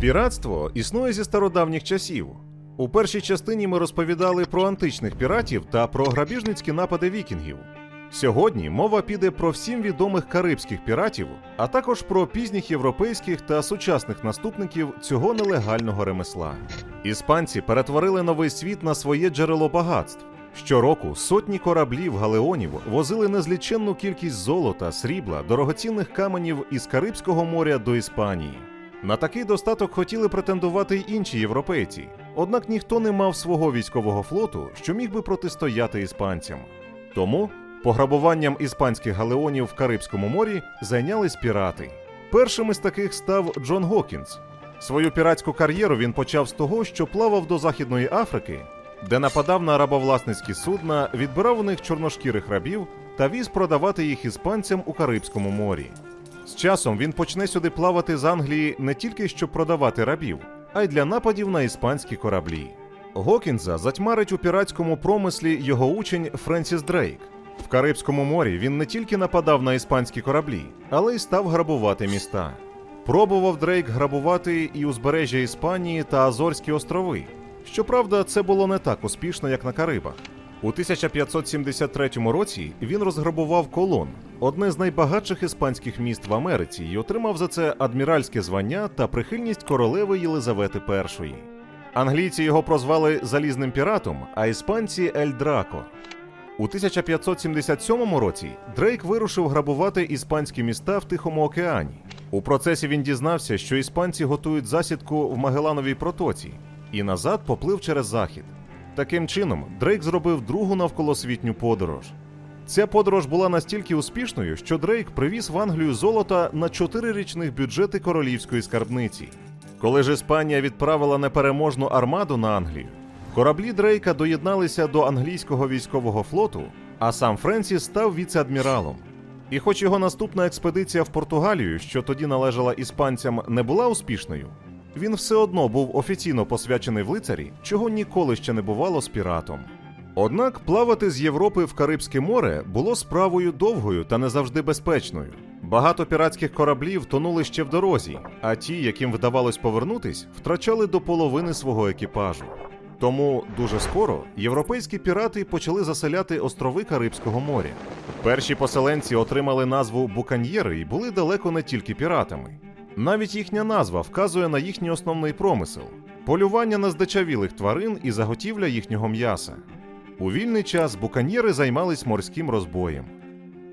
Піратство існує зі стародавніх часів. У першій частині ми розповідали про античних піратів та про грабіжницькі напади вікінгів. Сьогодні мова піде про всім відомих карибських піратів, а також про пізніх європейських та сучасних наступників цього нелегального ремесла. Іспанці перетворили новий світ на своє джерело багатств. Щороку сотні кораблів галеонів возили незліченну кількість золота, срібла, дорогоцінних каменів із Карибського моря до Іспанії. На такий достаток хотіли претендувати й інші європейці, однак ніхто не мав свого військового флоту, що міг би протистояти іспанцям. Тому пограбуванням іспанських галеонів в Карибському морі зайнялись пірати. Першим із таких став Джон Гокінс. Свою піратську кар'єру він почав з того, що плавав до Західної Африки, де нападав на рабовласницькі судна, відбирав у них чорношкірих рабів та віз продавати їх іспанцям у Карибському морі. З часом він почне сюди плавати з Англії не тільки щоб продавати рабів, а й для нападів на іспанські кораблі. Гокінза затьмарить у піратському промислі його учень Френсіс Дрейк. В Карибському морі він не тільки нападав на іспанські кораблі, але й став грабувати міста. Пробував Дрейк грабувати і узбережжя Іспанії та Азорські острови. Щоправда, це було не так успішно, як на Карибах. У 1573 році він розграбував Колон, одне з найбагатших іспанських міст в Америці, і отримав за це адміральське звання та прихильність королеви Єлизавети І. Англійці його прозвали залізним піратом, а іспанці Ель Драко. У 1577 році Дрейк вирушив грабувати іспанські міста в Тихому океані. У процесі він дізнався, що іспанці готують засідку в Магелановій протоці, і назад поплив через захід. Таким чином, Дрейк зробив другу навколосвітню подорож. Ця подорож була настільки успішною, що Дрейк привіз в Англію золота на чотири річних бюджети королівської скарбниці. Коли ж Іспанія відправила непереможну армаду на Англію, кораблі Дрейка доєдналися до англійського військового флоту, а сам Френсіс став віце-адміралом. І хоч його наступна експедиція в Португалію, що тоді належала іспанцям, не була успішною, він все одно був офіційно посвячений в лицарі, чого ніколи ще не бувало з піратом. Однак плавати з Європи в Карибське море було справою довгою та не завжди безпечною. Багато піратських кораблів тонули ще в дорозі, а ті, яким вдавалось повернутись, втрачали до половини свого екіпажу. Тому дуже скоро європейські пірати почали заселяти острови Карибського моря. Перші поселенці отримали назву буканьєри і були далеко не тільки піратами. Навіть їхня назва вказує на їхній основний промисел полювання на здичавілих тварин і заготівля їхнього м'яса. У вільний час буканьєри займались морським розбоєм.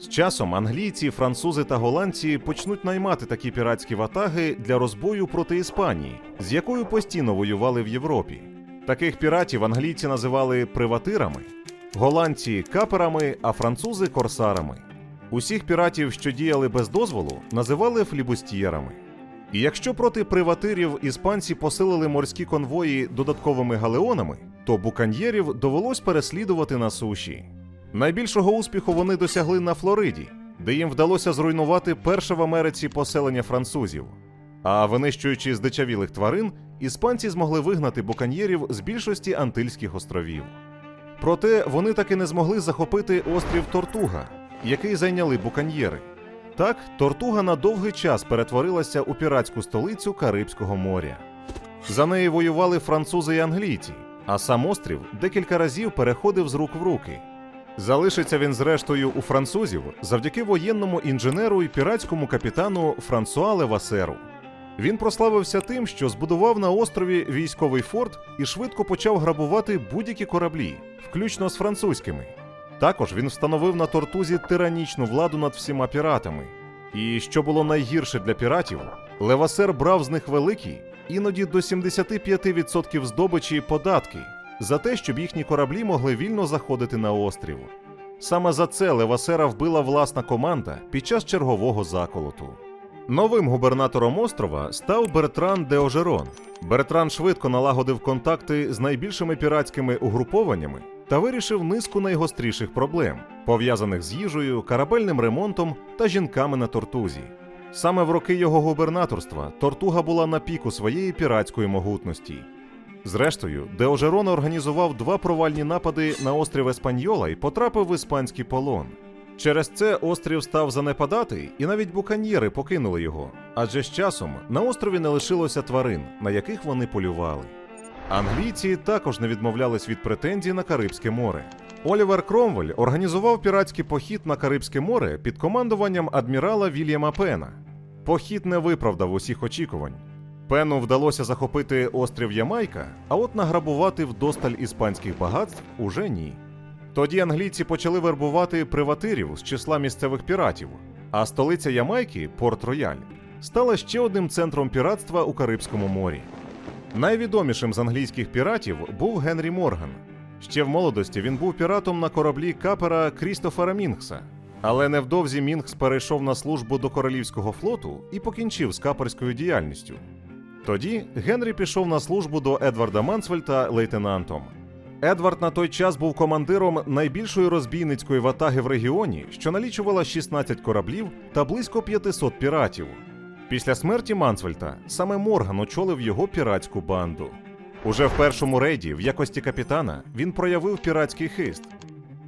З часом англійці, французи та голландці почнуть наймати такі піратські ватаги для розбою проти Іспанії, з якою постійно воювали в Європі. Таких піратів англійці називали приватирами, голландці каперами, а французи корсарами. Усіх піратів, що діяли без дозволу, називали флібустьєрами. І якщо проти приватирів іспанці посилили морські конвої додатковими галеонами, то буканьєрів довелось переслідувати на суші. Найбільшого успіху вони досягли на Флориді, де їм вдалося зруйнувати перше в Америці поселення французів. А винищуючи здичавілих тварин, іспанці змогли вигнати буканьєрів з більшості Антильських островів. Проте вони таки не змогли захопити острів Тортуга, який зайняли буканьєри. Так, Тортуга на довгий час перетворилася у піратську столицю Карибського моря. За неї воювали французи і англійці, а сам острів декілька разів переходив з рук в руки. Залишиться він зрештою у французів завдяки воєнному інженеру і піратському капітану Франсуа Левасеру. Він прославився тим, що збудував на острові військовий форт і швидко почав грабувати будь-які кораблі, включно з французькими. Також він встановив на тортузі тиранічну владу над всіма піратами. І що було найгірше для піратів, Левасер брав з них великі, іноді до 75% здобичі податки за те, щоб їхні кораблі могли вільно заходити на острів. Саме за це Левасера вбила власна команда під час чергового заколоту. Новим губернатором острова став Бертран де Ожерон. Бертран швидко налагодив контакти з найбільшими піратськими угрупованнями та вирішив низку найгостріших проблем, пов'язаних з їжею, корабельним ремонтом та жінками на тортузі. Саме в роки його губернаторства Тортуга була на піку своєї піратської могутності. Зрештою, Деожерон організував два провальні напади на острів Еспаньола і потрапив в іспанський полон. Через це острів став занепадати, і навіть буканьєри покинули його, адже з часом на острові не лишилося тварин, на яких вони полювали. Англійці також не відмовлялись від претензій на Карибське море. Олівер Кромвель організував піратський похід на Карибське море під командуванням адмірала Вільяма Пена. Похід не виправдав усіх очікувань. Пену вдалося захопити острів Ямайка, а от награбувати вдосталь іспанських багатств уже ні. Тоді англійці почали вербувати приватирів з числа місцевих піратів, а столиця Ямайки, Порт Рояль, стала ще одним центром піратства у Карибському морі. Найвідомішим з англійських піратів був Генрі Морган. Ще в молодості він був піратом на кораблі капера Крістофера Мінгса. Але невдовзі Мінгс перейшов на службу до королівського флоту і покінчив з каперською діяльністю. Тоді Генрі пішов на службу до Едварда Мансвельта лейтенантом. Едвард на той час був командиром найбільшої розбійницької ватаги в регіоні, що налічувала 16 кораблів та близько 500 піратів. Після смерті Мансвельта саме Морган очолив його піратську банду. Уже в першому рейді, в якості капітана, він проявив піратський хист.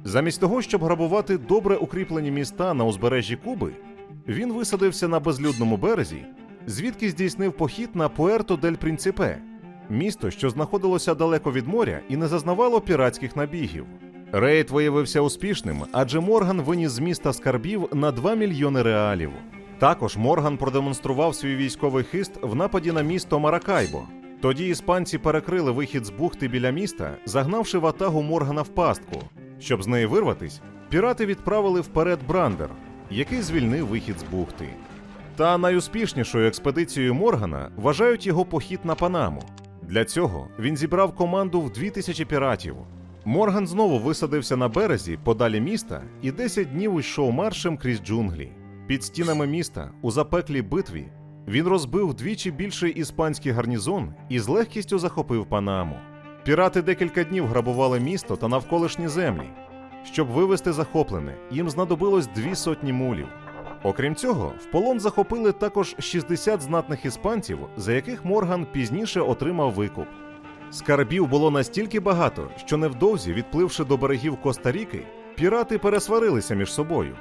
Замість того, щоб грабувати добре укріплені міста на узбережжі Куби, він висадився на безлюдному березі, звідки здійснив похід на Пуерто дель Принципе, місто, що знаходилося далеко від моря і не зазнавало піратських набігів. Рейд виявився успішним, адже Морган виніс з міста скарбів на 2 мільйони реалів. Також Морган продемонстрував свій військовий хист в нападі на місто Маракайбо. Тоді іспанці перекрили вихід з бухти біля міста, загнавши ватагу Моргана в пастку. Щоб з неї вирватись, пірати відправили вперед Брандер, який звільнив вихід з бухти. Та найуспішнішою експедицією Моргана вважають його похід на Панаму. Для цього він зібрав команду в 2000 піратів. Морган знову висадився на березі подалі міста і 10 днів йшов маршем крізь джунглі. Під стінами міста, у запеклій битві, він розбив вдвічі більший іспанський гарнізон і з легкістю захопив Панаму. Пірати декілька днів грабували місто та навколишні землі. Щоб вивести захоплене, їм знадобилось дві сотні мулів. Окрім цього, в полон захопили також 60 знатних іспанців, за яких Морган пізніше отримав викуп. Скарбів було настільки багато, що невдовзі, відпливши до берегів Коста-Ріки, пірати пересварилися між собою.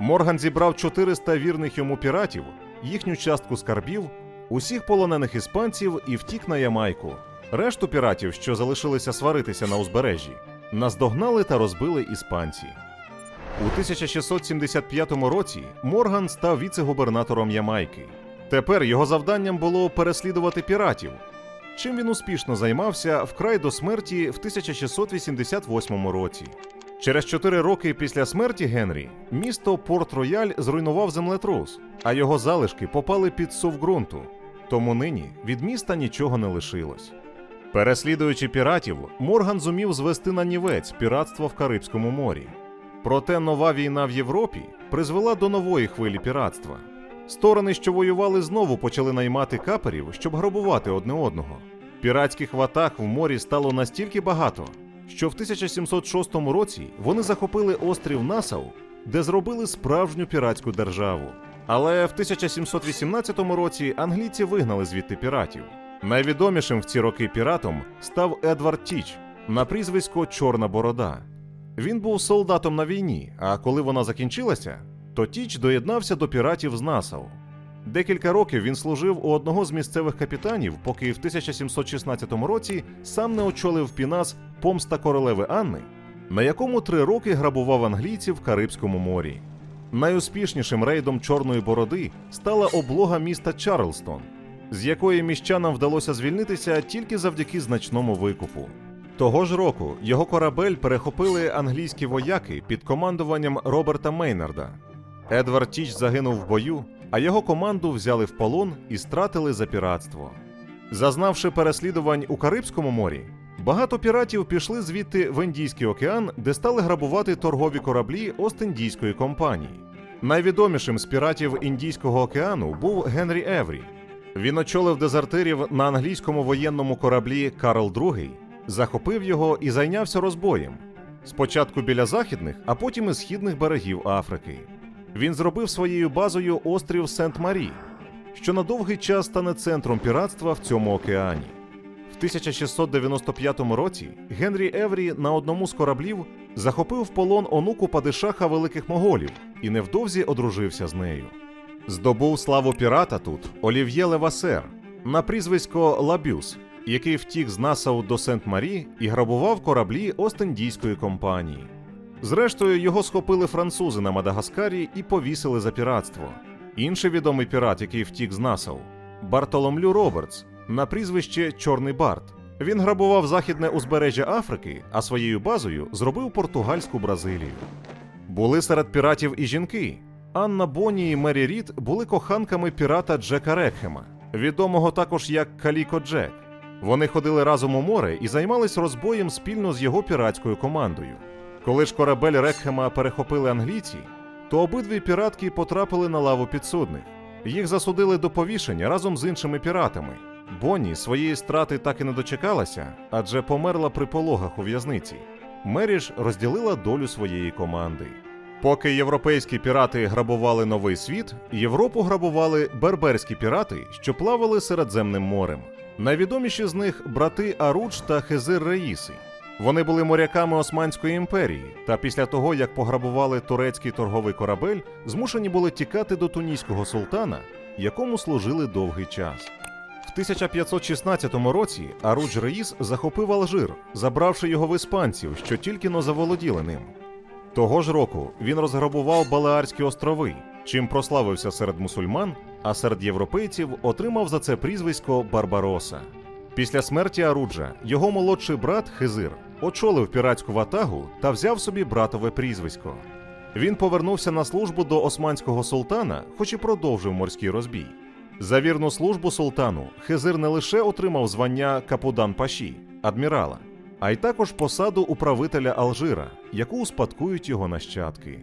Морган зібрав 400 вірних йому піратів, їхню частку скарбів, усіх полонених іспанців і втік на Ямайку. Решту піратів, що залишилися сваритися на узбережжі, наздогнали та розбили іспанці. У 1675 році Морган став віце-губернатором Ямайки. Тепер його завданням було переслідувати піратів. Чим він успішно займався вкрай до смерті в 1688 році. Через чотири роки після смерті Генрі місто Порт-Рояль зруйнував землетрус, а його залишки попали під сув ґрунту. Тому нині від міста нічого не лишилось. Переслідуючи піратів, Морган зумів звести на нівець піратство в Карибському морі. Проте нова війна в Європі призвела до нової хвилі піратства. Сторони, що воювали, знову почали наймати каперів, щоб грабувати одне одного. Піратських ватаг в морі стало настільки багато, що в 1706 році вони захопили острів Насау, де зробили справжню піратську державу. Але в 1718 році англійці вигнали звідти піратів. Найвідомішим в ці роки піратом став Едвард Тіч на прізвисько Чорна Борода. Він був солдатом на війні, а коли вона закінчилася, то Тіч доєднався до піратів з Насау. Декілька років він служив у одного з місцевих капітанів, поки в 1716 році сам не очолив пінас помста королеви Анни, на якому три роки грабував англійців в Карибському морі. Найуспішнішим рейдом Чорної бороди стала облога міста Чарлстон, з якої міщанам вдалося звільнитися тільки завдяки значному викупу. Того ж року його корабель перехопили англійські вояки під командуванням Роберта Мейнарда. Едвард Тіч загинув в бою, а його команду взяли в полон і стратили за піратство. Зазнавши переслідувань у Карибському морі, багато піратів пішли звідти в Індійський океан, де стали грабувати торгові кораблі Ост-Індійської компанії. Найвідомішим з піратів Індійського океану був Генрі Еврі. Він очолив дезертирів на англійському воєнному кораблі Карл II, захопив його і зайнявся розбоєм. Спочатку біля західних, а потім і східних берегів Африки. Він зробив своєю базою острів Сент-Марі, що на довгий час стане центром піратства в цьому океані. В 1695 році Генрі Еврі на одному з кораблів захопив в полон онуку падишаха великих моголів і невдовзі одружився з нею. Здобув славу пірата тут Олів'є Левасер на прізвисько Лабюс, який втік з Насау до Сент-Марі і грабував кораблі Остіндійської компанії. Зрештою, його схопили французи на Мадагаскарі і повісили за піратство. Інший відомий пірат, який втік з Насау, Бартоломлю Робертс, на прізвище Чорний Барт. Він грабував західне узбережжя Африки, а своєю базою зробив португальську Бразилію. Були серед піратів і жінки. Анна Бонні і Мері Рід були коханками пірата Джека Рекхема, відомого також як Каліко Джек. Вони ходили разом у море і займались розбоєм спільно з його піратською командою. Коли ж корабель Рекхема перехопили англійці, то обидві піратки потрапили на лаву підсудних. Їх засудили до повішення разом з іншими піратами. Бонні своєї страти так і не дочекалася, адже померла при пологах у в'язниці. Мері ж розділила долю своєї команди. Поки європейські пірати грабували новий світ, Європу грабували берберські пірати, що плавали Середземним морем. Найвідоміші з них брати Аруч та Хезир Раїси. Вони були моряками Османської імперії, та після того, як пограбували турецький торговий корабель, змушені були тікати до тунійського султана, якому служили довгий час. В 1516 році Аруч Раїс захопив Алжир, забравши його в іспанців, що тільки но заволоділи ним. Того ж року він розграбував Балеарські острови, чим прославився серед мусульман, а серед європейців отримав за це прізвисько Барбароса. Після смерті Аруджа його молодший брат Хизир очолив піратську ватагу та взяв собі братове прізвисько. Він повернувся на службу до османського султана, хоч і продовжив морський розбій. За вірну службу султану Хизир не лише отримав звання Капудан Паші, адмірала, а й також посаду управителя Алжира, яку успадкують його нащадки.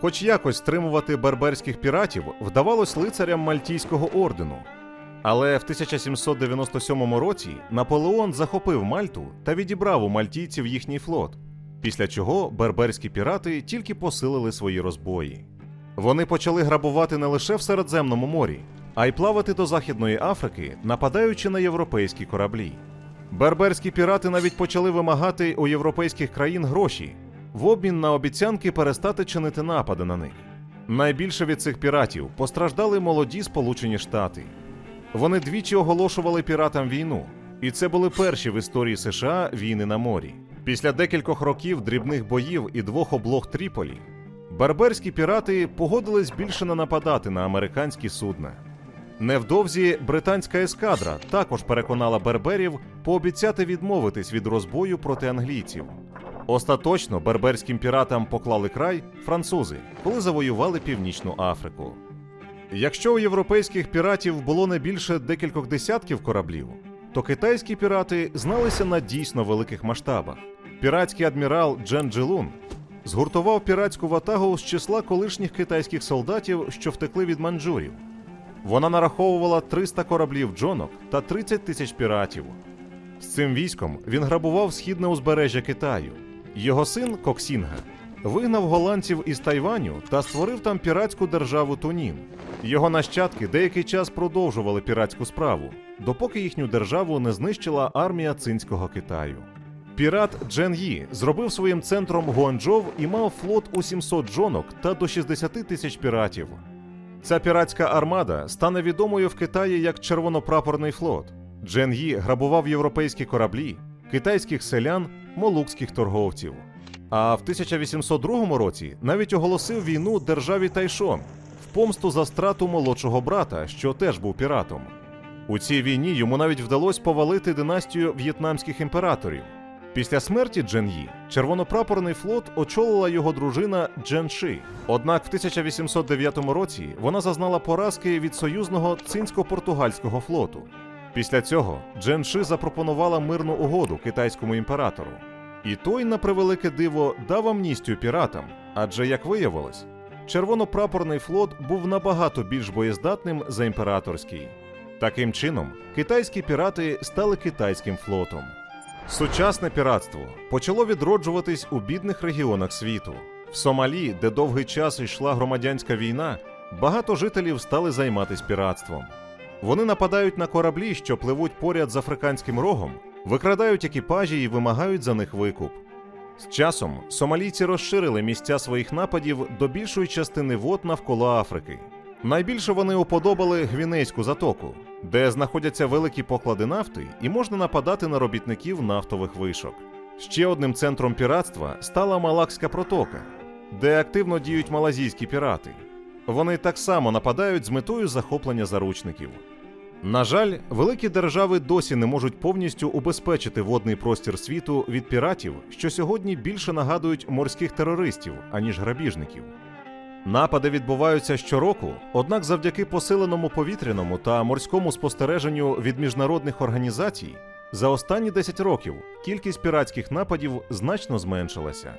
Хоч якось стримувати берберських піратів вдавалось лицарям Мальтійського ордену. Але в 1797 році Наполеон захопив Мальту та відібрав у мальтійців їхній флот, після чого берберські пірати тільки посилили свої розбої. Вони почали грабувати не лише в Середземному морі, а й плавати до Західної Африки, нападаючи на європейські кораблі. Берберські пірати навіть почали вимагати у європейських країн гроші в обмін на обіцянки перестати чинити напади на них. Найбільше від цих піратів постраждали молоді Сполучені Штати. Вони двічі оголошували піратам війну, і це були перші в історії США війни на морі. Після декількох років дрібних боїв і двох облог Тріполі, берберські пірати погодились більше не нападати на американські судна. Невдовзі британська ескадра також переконала берберів пообіцяти відмовитись від розбою проти англійців. Остаточно берберським піратам поклали край французи, коли завоювали Північну Африку. Якщо у європейських піратів було не більше декількох десятків кораблів, то китайські пірати зналися на дійсно великих масштабах. Піратський адмірал Джен Джилун згуртував піратську ватагу з числа колишніх китайських солдатів, що втекли від манджурів. Вона нараховувала 300 кораблів джонок та 30 тисяч піратів. З цим військом він грабував східне узбережжя Китаю. Його син Коксінга вигнав голландців із Тайваню та створив там піратську державу Тунін. Його нащадки деякий час продовжували піратську справу, допоки їхню державу не знищила армія цинського Китаю. Пірат Джен Ї зробив своїм центром Гуанчжоу і мав флот у 700 джонок та до 60 тисяч піратів. Ця піратська армада стане відомою в Китаї як Червонопрапорний флот. Джен Ї грабував європейські кораблі, китайських селян, молукських торговців. А в 1802 році навіть оголосив війну державі Тайшон в помсту за страту молодшого брата, що теж був піратом. У цій війні йому навіть вдалося повалити династію в'єтнамських імператорів. Після смерті Джен червонопрапорний флот очолила його дружина Джен Ши. Однак в 1809 році вона зазнала поразки від союзного цинсько-португальського флоту. Після цього Джен Ши запропонувала мирну угоду китайському імператору. І той, на превелике диво, дав амністію піратам, адже, як виявилось, червонопрапорний флот був набагато більш боєздатним за імператорський. Таким чином, китайські пірати стали китайським флотом. Сучасне піратство почало відроджуватись у бідних регіонах світу. В Сомалі, де довгий час йшла громадянська війна, багато жителів стали займатися піратством. Вони нападають на кораблі, що пливуть поряд з африканським рогом, викрадають екіпажі і вимагають за них викуп. З часом сомалійці розширили місця своїх нападів до більшої частини вод навколо Африки. Найбільше вони уподобали Гвінейську затоку, де знаходяться великі поклади нафти і можна нападати на робітників нафтових вишок. Ще одним центром піратства стала Малакська протока, де активно діють малазійські пірати. Вони так само нападають з метою захоплення заручників. На жаль, великі держави досі не можуть повністю убезпечити водний простір світу від піратів, що сьогодні більше нагадують морських терористів, аніж грабіжників. Напади відбуваються щороку, однак завдяки посиленому повітряному та морському спостереженню від міжнародних організацій за останні 10 років кількість піратських нападів значно зменшилася.